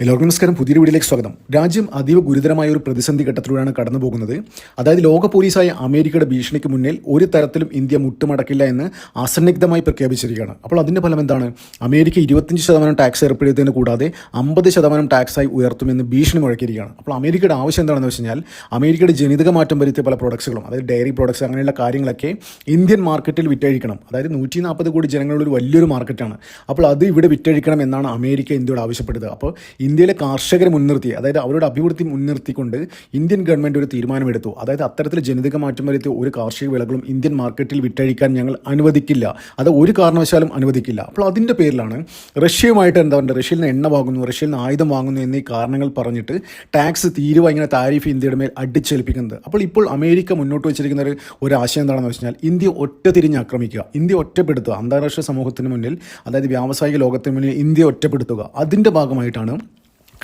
എല്ലാവർക്കും നമസ്കാരം. പുതിയൊരു വീഡിയോയിലേക്ക് സ്വാഗതം. രാജ്യം അതീവ ഗുരുതരമായ ഒരു പ്രതിസന്ധി ഘട്ടത്തിലൂടെയാണ് കടന്നു പോകുന്നത് അതായത് ലോക പോലീസായ അമേരിക്കയുടെ ഭീഷണിക്ക് മുന്നിൽ ഒരു തരത്തിലും ഇന്ത്യ മുട്ടുമടക്കില്ല എന്ന് അസന്നിഗ്ധമായി പ്രഖ്യാപിച്ചിരിക്കുകയാണ്. അപ്പോൾ അതിന്റെ ഫലം എന്താണ്? അമേരിക്ക ഇരുപത്തഞ്ച് ശതമാനം ടാക്സ് ഏർപ്പെടുത്തിയതിന് കൂടാതെ അമ്പത് ശതമാനം ടാക്സായി ഉയർത്തുമെന്ന് ഭീഷണി മുഴക്കിയിരിക്കുകയാണ്. അപ്പോൾ അമേരിക്കയുടെ ആവശ്യം എന്താണെന്ന് വെച്ച് കഴിഞ്ഞാൽ അമേരിക്കയുടെ ജനിതക മാറ്റം വരുത്തിയ പല പ്രോഡക്ട്സുകളും അതായത് ഡയറി പ്രോഡക്ട്സ് അങ്ങനെയുള്ള കാര്യങ്ങളൊക്കെ ഇന്ത്യൻ മാർക്കറ്റിൽ വിറ്റഴിക്കണം. അതായത് നൂറ്റി നാൽപ്പത് കോടി ജനങ്ങളുള്ള ഒരു വലിയൊരു മാർക്കറ്റാണ്. അപ്പോൾ അത് ഇവിടെ വിറ്റഴിക്കണം എന്നാണ് അമേരിക്ക ഇന്ത്യയോട് ആവശ്യപ്പെട്ടത് അപ്പോൾ ഇന്ത്യയിലെ കർഷകരെ മുൻനിർത്തി അതായത് അവരുടെ അഭിവൃദ്ധി മുൻനിർത്തിക്കൊണ്ട് ഇന്ത്യൻ ഗവൺമെന്റ് ഒരു തീരുമാനമെടുത്തു. അതായത് അത്തരത്തിൽ ജനിതക മാറ്റം വരുത്തിയ ഒരു കാർഷിക വിളകളും ഇന്ത്യൻ മാർക്കറ്റിൽ വിറ്റഴിക്കാൻ ഞങ്ങൾ അനുവദിക്കില്ല. അത് ഒരു കാരണവശാലും അനുവദിക്കില്ല. അപ്പോൾ അതിന്റെ പേരിലാണ് റഷ്യയുമായിട്ട് എന്താ പറയുക റഷ്യയിൽ നിന്ന് എണ്ണ വാങ്ങുന്നു റഷ്യയിൽ നിന്ന് ആയുധം വാങ്ങുന്നു എന്നീ കാരണങ്ങൾ പറഞ്ഞിട്ട് ടാക്സ് തീരുവ ഇങ്ങനെ താരിഫ് ഇന്ത്യയുടെ മേൽ അടിച്ചേൽപ്പിക്കുന്നത്. അപ്പോൾ ഇപ്പോൾ അമേരിക്ക മുന്നോട്ട് വെച്ചിരിക്കുന്ന ഒരു ഒരു ആശയം എന്താണെന്ന് വെച്ചാൽ ഇന്ത്യ ഒറ്റ തിരിഞ്ഞ് ആക്രമിക്കുക. ഇന്ത്യ ഒറ്റപ്പെടുത്തുക. അന്താരാഷ്ട്ര സമൂഹത്തിന് മുന്നിൽ അതായത് വ്യാവസായിക ലോകത്തിന് മുന്നിൽ ഇന്ത്യ ഒറ്റപ്പെടുത്തുക. അതിന്റെ ഭാഗമായിട്ടാണ്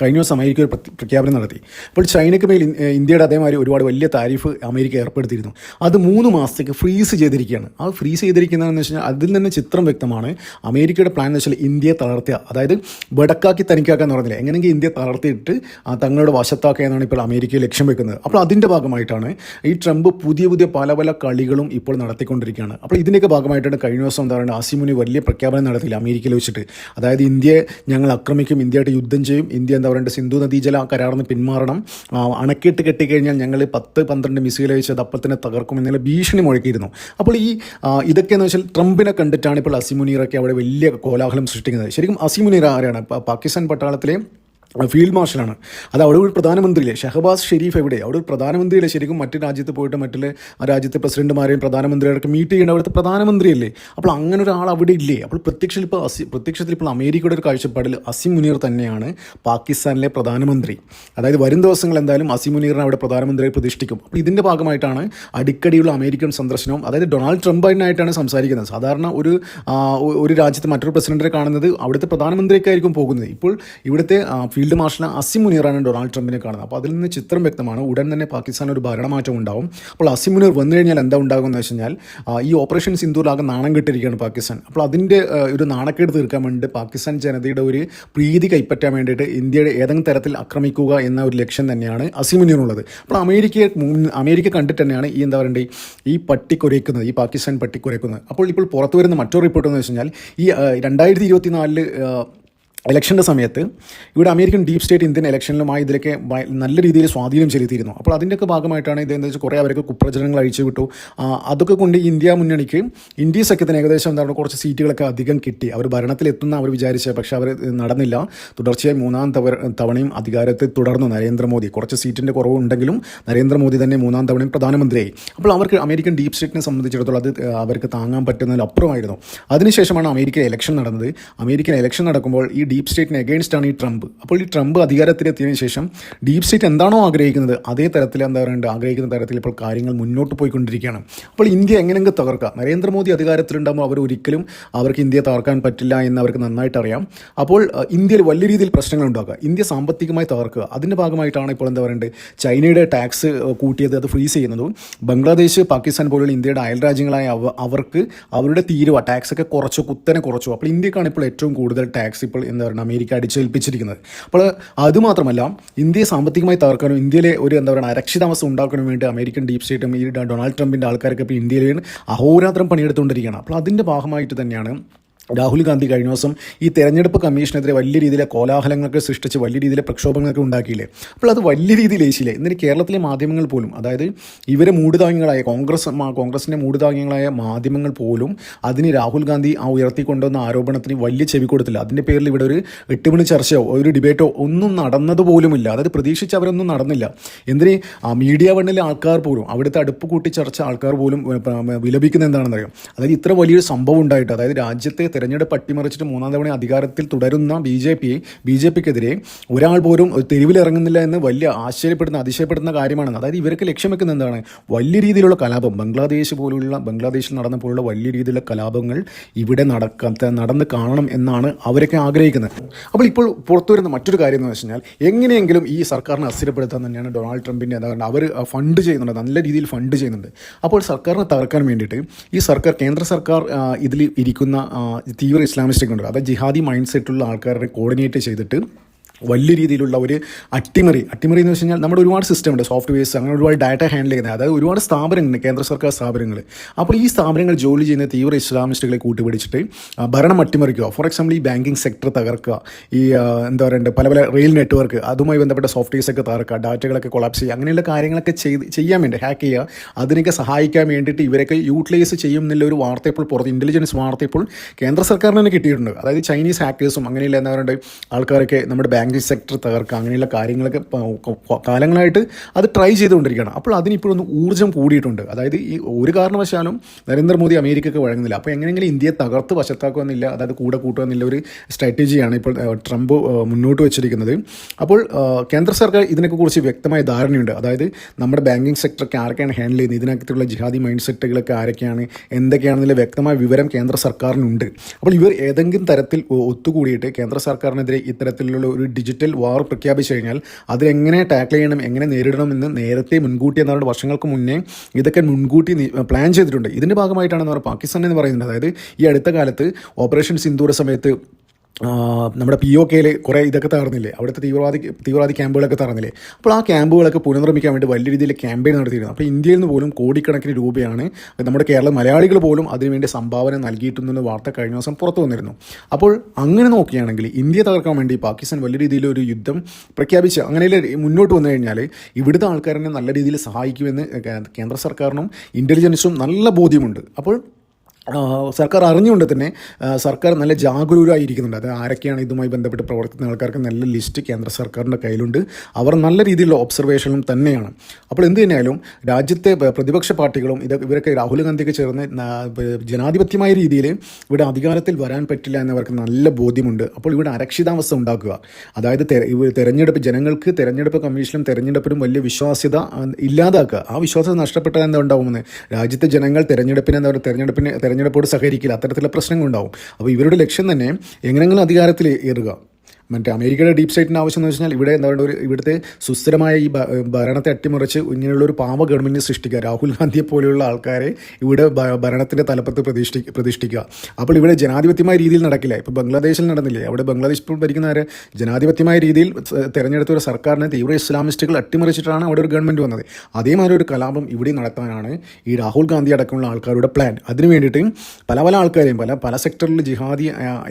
കഴിഞ്ഞ ദിവസം അമേരിക്ക ഒരു പ്രഖ്യ- പ്രഖ്യാപനം നടത്തി. അപ്പോൾ ചൈനയ്ക്ക് മേൽ ഇന്ത്യയുടെ അതേമാതിരി ഒരുപാട് വലിയ താരിഫ് അമേരിക്ക ഏർപ്പെടുത്തിയിരുന്നു. അത് മൂന്ന് മാസത്തേക്ക് ഫ്രീസ് ചെയ്തിരിക്കുകയാണ്. ആ ഫ്രീസ് ചെയ്തിരിക്കുന്നതെന്ന് വെച്ച് കഴിഞ്ഞാൽ അതിൽ തന്നെ ചിത്രം വ്യക്തമാണ് അമേരിക്കയുടെ പ്ലാൻ എന്ന് വെച്ചാൽ ഇന്ത്യയെ തളർത്തുക. അതായത് ബടക്കാക്കി തനിക്കാക്കാന്ന് പറഞ്ഞില്ല? എങ്ങനെയെങ്കിൽ ഇന്ത്യ തളർത്തിയിട്ട് തങ്ങളുടെ വശത്താക്കുക എന്നാണ് ഇപ്പോൾ അമേരിക്ക ലക്ഷ്യം വെക്കുന്നത്. അപ്പോൾ അതിന്റെ ഭാഗമായിട്ടാണ് ഈ ട്രംപ് പുതിയ പുതിയ പല പല കളികളും ഇപ്പോൾ നടത്തിക്കൊണ്ടിരിക്കുകയാണ്. അപ്പോൾ ഇതിന്റെയൊക്കെ ഭാഗമായിട്ടാണ് കഴിഞ്ഞ ദിവസം എന്താ പറയുക ആസിമുനി വലിയ പ്രഖ്യാപനം നടത്തിയില്ല അമേരിക്കയിൽ വെച്ചിട്ട്? അതായത് ഇന്ത്യയെ ഞങ്ങൾ ആക്രമിക്കും ഇന്ത്യയായിട്ട് യുദ്ധം ചെയ്യും ഇന്ത്യ എന്താ പറയുക സിന്ധു നദീജല കരാറിന് പിന്മാറണം. അണക്കെട്ട് കെട്ടിക്കഴിഞ്ഞാൽ ഞങ്ങൾ പത്ത് പന്ത്രണ്ട് മിസൈൽ അയച്ച് അത് അപ്പം തന്നെ തകർക്കും എന്നുള്ള ഭീഷണി മുഴക്കിയിരുന്നു. അപ്പോൾ ഈ ഇതൊക്കെയെന്ന് വെച്ചാൽ ട്രംപിനെ കണ്ടിട്ടാണ് ഇപ്പോൾ അസിമുനീറൊക്കെ അവിടെ വലിയ കോലാഹലം സൃഷ്ടിക്കുന്നത്. ശരിക്കും അസിമുനീർ ആരാണ്? പാകിസ്ഥാൻ പട്ടാളത്തിലെ ഫീൽഡ് മാർഷലാണ്. അത് അവിടെ ഒരു പ്രധാനമന്ത്രിയിലെ ഷഹബാസ് ഷെരീഫ് എവിടെ? അവിടെ ഒരു പ്രധാനമന്ത്രിയില്ലേ ശരിക്കും? മറ്റു രാജ്യത്ത് പോയിട്ട് മറ്റുള്ള ആ രാജ്യത്തെ പ്രസിഡന്റുമാരെയും പ്രധാനമന്ത്രിയൊക്കെ മീറ്റ് ചെയ്യേണ്ട അവിടുത്തെ പ്രധാനമന്ത്രിയല്ലേ? അപ്പോൾ അങ്ങനെ ഒരാൾ അവിടെ ഇല്ലേ? അപ്പോൾ പ്രത്യക്ഷത്തിൽ ഇപ്പോൾ അസി പ്രത്യക്ഷത്തിൽ ഇപ്പോൾ അമേരിക്കയുടെ ഒരു കാഴ്ചപ്പാടിൽ അസിം മുനീർ തന്നെയാണ് പാകിസ്ഥാനിലെ പ്രധാനമന്ത്രി. അതായത് വരും ദിവസങ്ങൾ എന്തായാലും അസിം മുനീറിനെ അവിടെ പ്രധാനമന്ത്രിയെ പ്രതിഷ്ഠിക്കും. അപ്പോൾ ഇതിന്റെ ഭാഗമായിട്ടാണ് അടിക്കടിയുള്ള അമേരിക്കൻ സന്ദർശനവും അതായത് ഡൊണാൾഡ് ട്രംപായിട്ടാണ് സംസാരിക്കുന്നത്. സാധാരണ ഒരു ഒരു രാജ്യത്ത് മറ്റൊരു പ്രസിഡന്റിനെ കാണുന്നത് അവിടുത്തെ പ്രധാനമന്ത്രിയൊക്കെ ആയിരിക്കും പോകുന്നത്. ഇപ്പോൾ ഇവിടുത്തെ ഫീൽഡ് മാർഷൽ അസിം മുനീറാണ് ഡൊണാൾഡ് ട്രംപിനെ കാണുന്നത്. അപ്പോൾ അതിൽ നിന്ന് ചിത്രം വ്യക്തമാണ്. ഉടൻ തന്നെ പാകിസ്ഥാൻ ഒരു ഭരണമാറ്റം ഉണ്ടാവും. അപ്പോൾ അസിം മുനീർ വന്നു കഴിഞ്ഞാൽ എന്താ ഉണ്ടാകുമെന്ന് വെച്ച് കഴിഞ്ഞാൽ ഈ ഓപ്പറേഷൻ സിന്ദൂറിലാകെ നാണം കെട്ടിരിക്കുകയാണ് പാകിസ്ഥാൻ. അപ്പോൾ അതിന്റെ ഒരു നാണക്കേട് തീർക്കാൻ വേണ്ടിയിട്ട് പാകിസ്ഥാൻ ജനതയുടെ ഒരു പ്രീതി കൈപ്പറ്റാൻ വേണ്ടിയിട്ട് ഇന്ത്യയുടെ ഏതെങ്കിലും തരത്തിൽ ആക്രമിക്കുക എന്ന ഒരു ലക്ഷ്യം തന്നെയാണ് അസിം മുനീറിനുള്ളത് അപ്പോൾ അമേരിക്കയെ അമേരിക്ക കണ്ടിട്ട് തന്നെയാണ് ഈ എന്താ പറയണ്ടേ ഈ പട്ടി കുരയ്ക്കുന്നത് ഈ പാകിസ്ഥാൻ പട്ടി കുരയ്ക്കുന്നത്. അപ്പോൾ ഇപ്പോൾ പുറത്തു വരുന്ന മറ്റൊരു റിപ്പോർട്ട് എന്ന് വെച്ച് കഴിഞ്ഞാൽ ഈ രണ്ടായിരത്തി ഇരുപത്തി നാലിൽ ഇലക്ഷന്റെ സമയത്ത് ഇവിടെ അമേരിക്കൻ ഡീപ് സ്റ്റേറ്റ് ഇന്ത്യൻ ഇലക്ഷനിലുമായി ഇതിലൊക്കെ നല്ല രീതിയിൽ സ്വാധീനം ചെലുത്തിയിരുന്നു. അപ്പോൾ അതിന്റെയൊക്കെ ഭാഗമായിട്ടാണ് ഇത് എന്താ വെച്ചാൽ കുറേ അവരൊക്കെ കുപ്രചരണങ്ങൾ അഴിച്ചു വിട്ടു. അതൊക്കെ കൊണ്ട് ഇന്ത്യ മുന്നണിക്ക് ഇന്ത്യ സഖ്യത്തിന് ഏകദേശം എന്താണ് കുറച്ച് സീറ്റുകളൊക്കെ അധികം കിട്ടി. അവർ ഭരണത്തിലെത്തുന്ന അവർ വിചാരിച്ച പക്ഷേ അവർ നടന്നില്ല. തുടർച്ചയായി മൂന്നാം തവ തവണയും അധികാരത്തിൽ തുടർന്നു നരേന്ദ്രമോദി. കുറച്ച് സീറ്റിന്റെ കുറവുണ്ടെങ്കിലും നരേന്ദ്രമോദി തന്നെ മൂന്നാം തവണയും പ്രധാനമന്ത്രിയായി. അപ്പോൾ അവർക്ക് അമേരിക്കൻ ഡീപ് സ്റ്റേറ്റിനെ സംബന്ധിച്ചിടത്തോളം അത് അവർക്ക് താങ്ങാൻ പറ്റുന്നതിൽ അപ്പുറമായിരുന്നു അതിനുശേഷമാണ് അമേരിക്കൻ ഇലക്ഷൻ നടന്നത്. അമേരിക്കൻ ഇലക്ഷൻ നടക്കുമ്പോൾ ഈ ഡീപ് സ്റ്റേറ്റിന് എഗെയിൻസ്റ്റ് ഈ ട്രംപ് അപ്പോൾ ഈ ട്രംപ് അധികാരത്തിലെത്തിയതിനു ശേഷം ഡീപ് സ്റ്റേറ്റ് എന്താണോ ആഗ്രഹിക്കുന്നത് അതേ തരത്തിൽ എന്താ പറയുക ആഗ്രഹിക്കുന്ന തരത്തിൽ ഇപ്പോൾ കാര്യങ്ങൾ മുന്നോട്ട് പോയിക്കൊണ്ടിരിക്കുകയാണ്. അപ്പോൾ ഇന്ത്യ എങ്ങനെയെങ്കിലും തകർക്കുക നരേന്ദ്രമോദി അധികാരത്തിലുണ്ടാകുമ്പോൾ അവർ ഒരിക്കലും അവർക്ക് ഇന്ത്യയെ തകർക്കാൻ പറ്റില്ല എന്ന് അവർക്ക് നന്നായിട്ട് അറിയാം. അപ്പോൾ ഇന്ത്യയിൽ വലിയ രീതിയിൽ പ്രശ്നങ്ങൾ ഉണ്ടാക്കുക ഇന്ത്യ സാമ്പത്തികമായി തകർക്കുക അതിന്റെ ഭാഗമായിട്ടാണ് ഇപ്പോൾ എന്താ പറയുക ചൈനയുടെ ടാക്സ് കൂട്ടിയത് അത് ഫ്രീസ് ചെയ്യുന്നതും ബംഗ്ലാദേശ് പാകിസ്ഥാൻ പോലുള്ള ഇന്ത്യയുടെ അയൽ രാജ്യങ്ങളായ അവർക്ക് അവരുടെ തീരുവ ടാക്സ് ഒക്കെ കുറച്ചു കുത്തനെ കുറച്ചു. അപ്പോൾ ഇന്ത്യക്കാണ് ഇപ്പോൾ ഏറ്റവും കൂടുതൽ ടാക്സ് ഇപ്പോൾ എന്താ പറയുക അമേരിക്ക അടിച്ചേൽപ്പിച്ചിരിക്കുന്നത്. അപ്പോൾ അതുമാത്രമല്ല ഇന്ത്യയെ സാമ്പത്തികമായി തകർക്കാനും ഇന്ത്യയിലെ ഒരു എന്താ പറയുക അരക്ഷിതാവസ്ഥ ഉണ്ടാക്കാനും വേണ്ടി അമേരിക്കൻ ഡീപ് സ്റ്റേറ്റും ഈ ഡൊണാൾഡ് ട്രംപിന്റെ ആൾക്കാരൊക്കെ ഇപ്പോൾ ഇന്ത്യയിൽ അഹോരാത്രം പണിയെടുത്തുകൊണ്ടിരിക്കുകയാണ്. അപ്പോൾ അതിന്റെ ഭാഗമായിട്ട് തന്നെയാണ് രാഹുൽ ഗാന്ധി കഴിഞ്ഞ ദിവസം ഈ തെരഞ്ഞെടുപ്പ് കമ്മീഷനെതിരെ വലിയ രീതിയിലെ കോലാഹലങ്ങളൊക്കെ സൃഷ്ടിച്ച് വലിയ രീതിയിലെ പ്രക്ഷോഭങ്ങളൊക്കെ ഉണ്ടാക്കിയില്ലേ? അപ്പോൾ അത് വലിയ രീതിയിൽ ഏശിയില്ലേ ഇന്നലെ കേരളത്തിലെ മാധ്യമങ്ങൾ പോലും അതായത് ഇവരെ മൂടുതാങ്ങികളായ കോൺഗ്രസ് കോൺഗ്രസിന്റെ മൂടുതാങ്ങികളായ മാധ്യമങ്ങൾ പോലും അതിന് രാഹുൽ ഗാന്ധി ആ ഉയർത്തിക്കൊണ്ടുവന്ന ആരോപണത്തിന് വലിയ ചെവി കൊടുത്തില്ല. അതിന്റെ പേരിൽ ഇവിടെ ഒരു എട്ടുമണി ചർച്ചയോ ഒരു ഡിബേറ്റോ ഒന്നും നടന്നത് പോലുമില്ല. അതായത് പ്രതീക്ഷിച്ച് അവരൊന്നും നടന്നില്ല. എന്തിന്? മീഡിയ വണ്ണിലെ ആൾക്കാർ പോലും അവിടുത്തെ അടുപ്പ് കൂട്ടി ചർച്ച ആൾക്കാർ പോലും വിലപിക്കുന്ന എന്താണെന്നറിയാം? അതായത് ഇത്ര വലിയൊരു സംഭവം ഉണ്ടായിട്ട് അതായത് രാജ്യത്തെ തെരഞ്ഞെടുപ്പ് അട്ടിമറിച്ചിട്ട് മൂന്നാം തവണ അധികാരത്തിൽ തുടരുന്ന B J P B J പിക്കെതിരെ ഒരാൾ പോലും തെരുവിലിറങ്ങുന്നില്ല എന്ന് വലിയ ആശ്ചര്യപ്പെടുന്ന അതിശയപ്പെടുന്ന കാര്യമാണ് അതായത് ഇവർക്ക് ലക്ഷ്യം വെക്കുന്ന എന്താണ്? വലിയ രീതിയിലുള്ള കലാപം. ബംഗ്ലാദേശ് പോലുള്ള ബംഗ്ലാദേശിൽ നടന്ന പോലുള്ള വലിയ രീതിയിലുള്ള കലാപങ്ങൾ ഇവിടെ നടക്കാൻ നടന്ന് കാണണം എന്നാണ് അവരൊക്കെ ആഗ്രഹിക്കുന്നത്. അപ്പോൾ ഇപ്പോൾ പുറത്തു വരുന്ന മറ്റൊരു കാര്യം എന്ന് വെച്ച് കഴിഞ്ഞാൽ എങ്ങനെയെങ്കിലും ഈ സർക്കാരിനെ അസ്ഥിരപ്പെടുത്താൻ തന്നെയാണ് ഡൊണാൾഡ് ട്രംപിന്റെ എന്താ അവർ ഫണ്ട് ചെയ്യുന്നുണ്ട്. നല്ല രീതിയിൽ ഫണ്ട് ചെയ്യുന്നുണ്ട്. അപ്പോൾ സർക്കാരിനെ തകർക്കാൻ വേണ്ടിയിട്ട് ഈ സർക്കാർ കേന്ദ്ര സർക്കാർ ഇതിൽ ഇരിക്കുന്ന തീവ്ര ഇസ്ലാമിസ്റ്റിക് ഉണ്ട് അതായത് ജിഹാദി മൈൻഡ് സെറ്റുള്ള ആൾക്കാരെ കോർഡിനേറ്റ് ചെയ്തിട്ട് വലിയ രീതിയിലുള്ള ഒരു അട്ടിമറി. അട്ടിമറി എന്ന് വെച്ച് കഴിഞ്ഞാൽ നമ്മുടെ ഒരുപാട് സിസ്റ്റം ഉണ്ട്. സോഫ്റ്റ്വെയർസ് അങ്ങനെ ഒരുപാട് ഡാറ്റ ഹാൻഡിൽ ചെയ്യുന്നത്. അതായത് ഒരുപാട് സ്ഥാപനങ്ങളുണ്ട്. കേന്ദ്ര സർക്കാർ സ്ഥാപനങ്ങൾ അപ്പോൾ ഈ സ്ഥാപനങ്ങൾ ജോലി ചെയ്യുന്ന തീവ്ര ഇസ്ലാമിസ്റ്റുകളെ കൂട്ടുപിടിച്ചിട്ട് ഭരണം അട്ടിമറിക്കുക. ഫോർ എക്സാമ്പിൾ ഈ ബാങ്കിങ് സെക്ടർ തകർക്കുക. ഈ എന്താ പറയുക പല പല റെയിൽ നെറ്റ്വർക്ക് അതുമായി ബന്ധപ്പെട്ട സോഫ്റ്റ്വെയർസ് ഒക്കെ തകർക്കുക. ഡാറ്റകളൊക്കെ കൊളാപ്സ് ചെയ്യുക. അങ്ങനെയുള്ള കാര്യങ്ങളൊക്കെ ചെയ്ത് ചെയ്യാൻ വേണ്ടി ഹാക്ക് ചെയ്യുക. അതിനൊക്കെ സഹായിക്കാൻ വേണ്ടിയിട്ട് ഇവരൊക്കെ യൂട്ടിലൈസ് ചെയ്യും എന്നുള്ള ഒരു വാർത്ത ഇപ്പോൾ പുറത്ത് ഇന്റലിജൻസ് വാർത്ത ഇപ്പോൾ കേന്ദ്ര സർക്കാരിന് തന്നെ കിട്ടിയിട്ടുണ്ട്. അതായത് ചൈനീസ് ഹാക്കേഴ്സും അങ്ങനെയുള്ള എന്താ പറയുക ആൾക്കാരൊക്കെ നമ്മുടെ ബാങ്കിങ് സെക്ടർ തകർക്കുക അങ്ങനെയുള്ള കാര്യങ്ങളൊക്കെ കാലങ്ങളായിട്ട് അത് ട്രൈ ചെയ്തുകൊണ്ടിരിക്കുകയാണ്. അപ്പോൾ അതിനിപ്പോഴൊന്ന് ഊർജം കൂടിയിട്ടുണ്ട്. അതായത് ഈ ഒരു കാരണവശാലും നരേന്ദ്രമോദി അമേരിക്കയ്ക്ക് വഴങ്ങുന്നില്ല. അപ്പോൾ എങ്ങനെയെങ്കിലും ഇന്ത്യയെ തകർത്ത് വശത്താക്കുമെന്നില്ല അതായത് കൂടെ കൂട്ടുമെന്നില്ല ഒരു സ്ട്രാറ്റജിയാണ് ഇപ്പോൾ ട്രംപ് മുന്നോട്ട് വെച്ചിരിക്കുന്നത്. അപ്പോൾ കേന്ദ്ര സർക്കാർ ഇതിനെക്കുറിച്ച് വ്യക്തമായ ധാരണയുണ്ട്. അതായത് നമ്മുടെ ബാങ്കിങ് സെക്ടറൊക്കെ ആരൊക്കെയാണ് ഹാൻഡിൽ ചെയ്യുന്നത്? ഇതിനകത്തുള്ള ജിഹാദി മൈൻഡ് സെറ്റുകളൊക്കെ ആരൊക്കെയാണ്? എന്തൊക്കെയാണെന്നുള്ള വ്യക്തമായ വിവരം കേന്ദ്ര സർക്കാരിനുണ്ട്. അപ്പോൾ ഇവർ ഏതെങ്കിലും തരത്തിൽ ഒത്തുകൂടിയിട്ട് കേന്ദ്ര സർക്കാരിനെതിരെ ഇത്തരത്തിലുള്ള ഒരു ഡിജിറ്റൽ വാർ പ്രഖ്യാപിച്ചു കഴിഞ്ഞാൽ അതിലെങ്ങനെ ടാക്കിൾ ചെയ്യണം എങ്ങനെ നേരിടണം എന്ന് നേരത്തെ മുൻകൂട്ടി എന്നാണ് വർഷങ്ങൾക്ക് മുന്നേ ഇതൊക്കെ മുൻകൂട്ടി പ്ലാൻ ചെയ്തിട്ടുണ്ട്. ഇതിന്റെ ഭാഗമായിട്ടാണ് എന്ന് പറയുന്നത് പാകിസ്ഥാൻ എന്ന് പറയുന്നത് അതായത് ഈ അടുത്ത കാലത്ത് ഓപ്പറേഷൻ സിന്ദൂര സമയത്ത് നമ്മുടെ പി ഒ കെയിൽ കുറേ ഇതൊക്കെ തകർന്നില്ലേ? അവിടുത്തെ തീവ്രവാദി തീവ്രവാദി ക്യാമ്പുകളൊക്കെ തകർന്നില്ലേ? അപ്പോൾ ആ ക്യാമ്പുകളൊക്കെ പുനർനിർമ്മിക്കാൻ വേണ്ടി വലിയ രീതിയിൽ ക്യാമ്പയിൻ നടത്തിയിരുന്നു. അപ്പോൾ ഇന്ത്യയിൽ നിന്ന് പോലും കോടിക്കണക്കിന് രൂപയാണ് നമ്മുടെ കേരള മലയാളികൾ പോലും അതിനുവേണ്ടി സംഭാവന നൽകിയിട്ടുണ്ടെന്ന് വാർത്ത കഴിഞ്ഞ ദിവസം പുറത്തു വന്നിരുന്നു. അപ്പോൾ അങ്ങനെ നോക്കുകയാണെങ്കിൽ ഇന്ത്യ തകർക്കാൻ വേണ്ടി പാകിസ്ഥാൻ വലിയ രീതിയിൽ ഒരു യുദ്ധം പ്രഖ്യാപിച്ച് അങ്ങനെ മുന്നോട്ട് വന്നു കഴിഞ്ഞാൽ ഇവിടുത്തെ ആൾക്കാരനെ നല്ല രീതിയിൽ സഹായിക്കുമെന്ന് കേന്ദ്ര സർക്കാരിനും ഇന്റലിജൻസും നല്ല ബോധ്യമുണ്ട്. അപ്പോൾ സർക്കാർ അറിഞ്ഞുകൊണ്ട് തന്നെ സർക്കാർ നല്ല ജാഗരൂകരായിരിക്കുന്നുണ്ട് അത് ആരൊക്കെയാണ് ഇതുമായി ബന്ധപ്പെട്ട് പ്രവർത്തിക്കുന്ന ആൾക്കാർക്ക് നല്ല ലിസ്റ്റ് കേന്ദ്ര സർക്കാരിന്റെ കയ്യിലുണ്ട്. അവർ നല്ല രീതിയിലുള്ള ഒബ്സർവേഷനും തന്നെയാണ്. അപ്പോൾ എന്ത് തന്നെയായാലും രാജ്യത്തെ പ്രതിപക്ഷ പാർട്ടികളും ഇത് ഇവരൊക്കെ രാഹുൽ ഗാന്ധിയൊക്കെ ചേർന്ന് ജനാധിപത്യമായ രീതിയിൽ ഇവിടെ അധികാരത്തിൽ വരാൻ പറ്റില്ല എന്നവർക്ക് നല്ല ബോധ്യമുണ്ട്. അപ്പോൾ ഇവിടെ അരക്ഷിതാവസ്ഥ ഉണ്ടാക്കുക. അതായത് തെരഞ്ഞെടുപ്പ് ജനങ്ങൾക്ക് തെരഞ്ഞെടുപ്പ് കമ്മീഷനും തെരഞ്ഞെടുപ്പിനും വലിയ വിശ്വാസ്യത ഇല്ലാതാക്കുക. ആ വിശ്വാസം നഷ്ടപ്പെട്ടാൽ എന്താ ഉണ്ടാവുമെന്ന്? രാജ്യത്തെ ജനങ്ങൾ തെരഞ്ഞെടുപ്പിനെ എന്താ പറയുക തെരഞ്ഞെടുപ്പിന് തെരഞ്ഞെടുപ്പോട് സഹകരിക്കില്ല. അത്തരത്തിലുള്ള പ്രശ്നങ്ങളുണ്ടാവും. അപ്പോൾ ഇവരുടെ ലക്ഷ്യം തന്നെ എങ്ങനെങ്കിലും അധികാരത്തിൽ ഏറുക. മറ്റേ അമേരിക്കയുടെ ഡീപ് സ്റ്റേറ്റിന് ആവശ്യം എന്ന് വെച്ചാൽ ഇവിടെ എന്താ പറയുക ഇവിടുത്തെ സുസ്ഥിരമായ ഈ ഭരണത്തെ അട്ടിമറിച്ച് ഇങ്ങനെയുള്ള ഒരു പാവ ഗവൺമെന്റ് സൃഷ്ടിക്കുക. രാഹുൽ ഗാന്ധിയെ പോലെയുള്ള ആൾക്കാരെ ഇവിടെ ഭരണത്തിന്റെ തലപ്പത്ത് പ്രതിഷ്ഠി പ്രതിഷ്ഠിക്കുക. അപ്പോൾ ഇവിടെ ജനാധിപത്യമായ രീതിയിൽ നടക്കില്ല. ഇപ്പോൾ ബംഗ്ലാദേശിൽ നടന്നില്ലേ? അവിടെ ബംഗ്ലാദേശ് ഇപ്പോൾ ഭരിക്കുന്നവരെ ജനാധിപത്യമായ രീതിയിൽ തെരഞ്ഞെടുത്ത ഒരു സർക്കാരിനെ തീവ്ര ഇസ്ലാമിസ്റ്റുകൾ അട്ടിമറിച്ചിട്ടാണ് അവിടെ ഒരു ഗവൺമെന്റ് വന്നത്. അതേമാതിരി ഒരു കലാപം ഇവിടെ നടത്താനാണ് ഈ രാഹുൽ ഗാന്ധി അടക്കമുള്ള ആൾക്കാരുടെ പ്ലാൻ അതിനു വേണ്ടിയിട്ട് പല പല ആൾക്കാരെയും പല പല സെക്ടറിൽ ജിഹാദി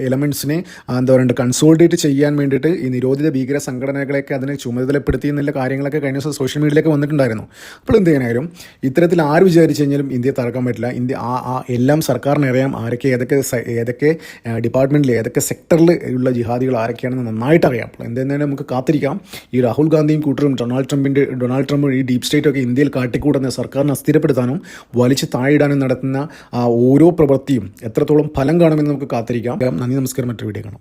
എലമെൻസിനെ എന്താ പറയുക കൺസോൾട്ടേറ്റ് ചെയ്യാൻ വേണ്ടിയിട്ട് ഈ നിരോധിത ഭീകര സംഘടനകളെയൊക്കെ അതിനെ ചുമതലപ്പെടുത്തി എന്നുള്ള കാര്യങ്ങളൊക്കെ കഴിഞ്ഞ ദിവസം സോഷ്യൽ മീഡിയയിലൊക്കെ വന്നിട്ടുണ്ടായിരുന്നു. അപ്പോൾ എന്ത് ചെയ്യാനായാലും ഇത്തരത്തിൽ ആര് വിചാരിച്ചു കഴിഞ്ഞാലും ഇന്ത്യയെ തറക്കാൻ പറ്റില്ല. ഇന്ത്യ ആ ആ എല്ലാം സർക്കാരിന് അറിയാം ആരൊക്കെ ഏതൊക്കെ ഏതൊക്കെ ഡിപ്പാർട്ട്മെന്റിൽ ഏതൊക്കെ സെക്ടറിൽ ഉള്ള ജിഹാദികൾ ആരൊക്കെയാണെന്ന് നന്നായിട്ട് അറിയാം. അപ്പോൾ എന്തെന്നാലും നമുക്ക് കാത്തിരിക്കാം. ഈ രാഹുൽ ഗാന്ധിയും കൂട്ടരും ഡൊണാൾഡ് ട്രംപിന്റെ ഡൊണാൾഡ് ട്രംപ് ഈ ഡീപ് സ്റ്റേറ്റ് ഒക്കെ ഇന്ത്യയിൽ കാട്ടിക്കൂടുന്ന സർക്കാരിനെ അസ്ഥിരപ്പെടുത്താനും വലിച്ച് താഴെയിടാനും നടത്തുന്ന ആ ഓരോ പ്രവൃത്തിയും എത്രത്തോളം ഫലം കാണുമെന്ന് നമുക്ക് കാത്തിരിക്കാം. നന്ദി നമസ്കാരം. മറ്റൊരു വീഡിയോ കാണാം.